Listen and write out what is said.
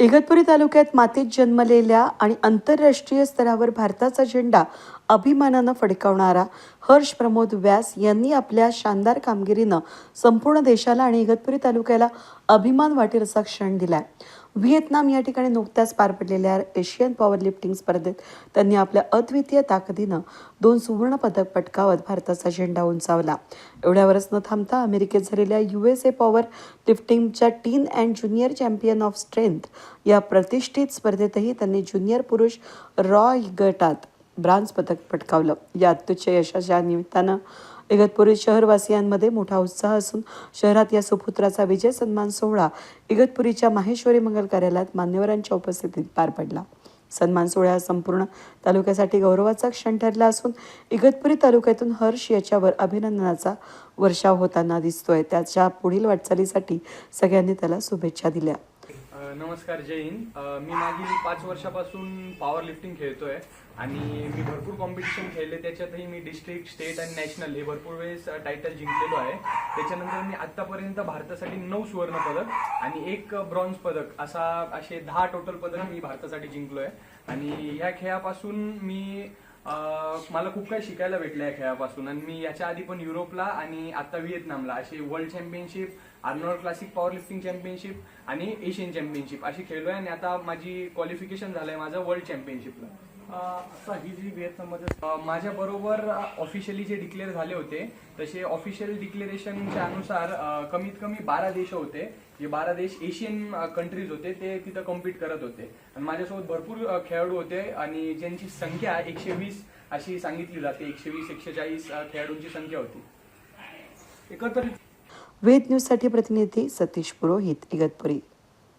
इगतपुरी तालुक्यात मातीत जन्मलेल्या आणि आंतरराष्ट्रीय स्तरावर भारताचा झेंडा अभिमानानं फडकावणारा हर्ष प्रमोद व्यास यांनी आपल्या शानदार कामगिरीनं संपूर्ण देशाला आणि इगतपुरी तालुक्याला अभिमान वाटेल असा क्षण दिलाय. व्हिएतनाम या ठिकाणी नुकत्याच पार पडलेल्या एशियन पॉवर लिफ्टिंग स्पर्धेत त्यांनी आपल्या अद्वितीय ताकदीनं दोन सुवर्ण पदक पटकावत भारताचा झेंडा उंचावला. एवढ्यावरच न थांबता अमेरिकेत झालेल्या U S A power लिफ्टिंगच्या teen and junior champion of strength या प्रतिष्ठित स्पर्धेतही त्यांनी ज्युनियर पुरुष रॉ गटात ब्रांज पदक पटकावलं. या अत्युच्च यशाच्या निमित्तानं इगतपुरी शहरवासियांमध्ये मोठा उत्साह असून शहरात या सुपुत्राचा विजय सन्मान सोहळा इगतपुरीच्या माहेश्वरी मंगल कार्यालयात मान्यवरांच्या उपस्थितीत पार पडला. सन्मान सोहळा संपूर्ण तालुक्यासाठी गौरवाचा क्षण ठरला असून इगतपुरी तालुक्यातून हर्ष याच्यावर अभिनंदनाचा वर्षाव होताना दिसतोय. त्याच्या पुढील वाटचालीसाठी सगळ्यांनी त्याला शुभेच्छा दिल्या. नमस्कार जय हिंद. मी मागील पाच वर्षापासून पॉवर लिफ्टिंग खेळतोय आणि मी भरपूर कॉम्पिटिशन खेळले. त्याच्यातही मी डिस्ट्रिक्ट स्टेट आणि नॅशनल हे भरपूर वेळेस टायटल जिंकलेलो आहे. त्याच्यानंतर मी आतापर्यंत भारतासाठी नऊ सुवर्ण पदक आणि एक ब्रॉन्झ पदक असा असे दहा टोटल पदक मी भारतासाठी जिंकलो आहे आणि ह्या खेळापासून मी मला खूप काही शिकायला भेटलं या खेळापासून. आणि मी याच्या आधी पण युरोपला आणि आता व्हिएतनामला असे world championship Arnold classic power lifting championship आणि एशियन चॅम्पियनशिप अशी खेळलोय. आणि आता माझी क्वालिफिकेशन झालंय माझं वर्ल्ड चॅम्पियनशिपला आता ही जी व्हिएतनाममध्ये माझ्या बरोबर ऑफिशियली जे डिक्लेअर झाले होते तसे ऑफिशियल डिक्लेरेशनच्या अनुसार कमीत कमी बारा देश होते. जे बारा देश एशियन कंट्रीज होते ते तिथं कम्पीट करत होते. आणि माझ्यासोबत भरपूर खेळाडू होते आणि ज्यांची संख्या एकशे वीस अशी सांगितली जाते. एकशे वीस एकशे चाळीस खेळाडूंची संख्या होती. एकत्रित वेद न्यूजसाठी प्रतिनिधी सतीश पुरोहित इगतपुरी.